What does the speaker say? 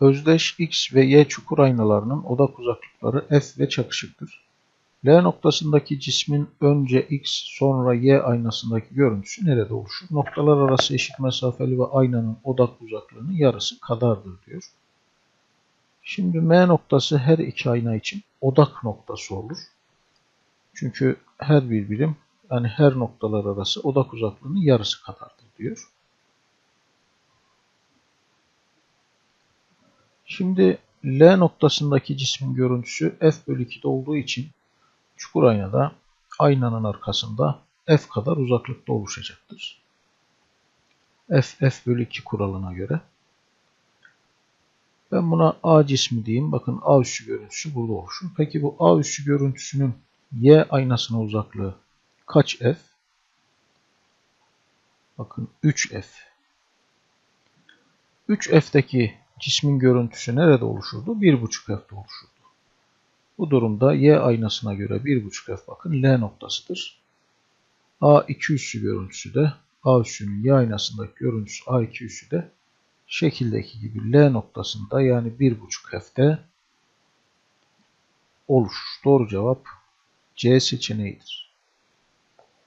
Özdeş X ve Y çukur aynalarının odak uzaklıkları F ve çakışıktır. L noktasındaki cismin önce X sonra Y aynasındaki görüntüsü nerede oluşur? Noktalar arası eşit mesafeli ve aynanın odak uzaklığının yarısı kadardır diyor. Şimdi M noktası her iki ayna için odak noktası olur. Çünkü her bir birim yani her noktalar arası odak uzaklığının yarısı kadardır diyor. Şimdi L noktasındaki cismin görüntüsü F bölü 2'de olduğu için çukur aynada aynanın arkasında F kadar uzaklıkta oluşacaktır. F, F bölü 2 kuralına göre. Ben buna A cismi diyeyim. Bakın A üssü görüntüsü burada oluşur. Peki bu A üssü görüntüsünün Y aynasına uzaklığı kaç F? Bakın 3F. 3F'deki cismin görüntüsü nerede oluşurdu? 1.5F'de oluşurdu. Bu durumda Y aynasına göre 1.5F bakın L noktasıdır. A2 üssü görüntüsü de A üssünün Y aynasındaki görüntüsü A2 üssü de şekildeki gibi L noktasında yani 1.5F'de oluşur. Doğru cevap C seçeneğidir.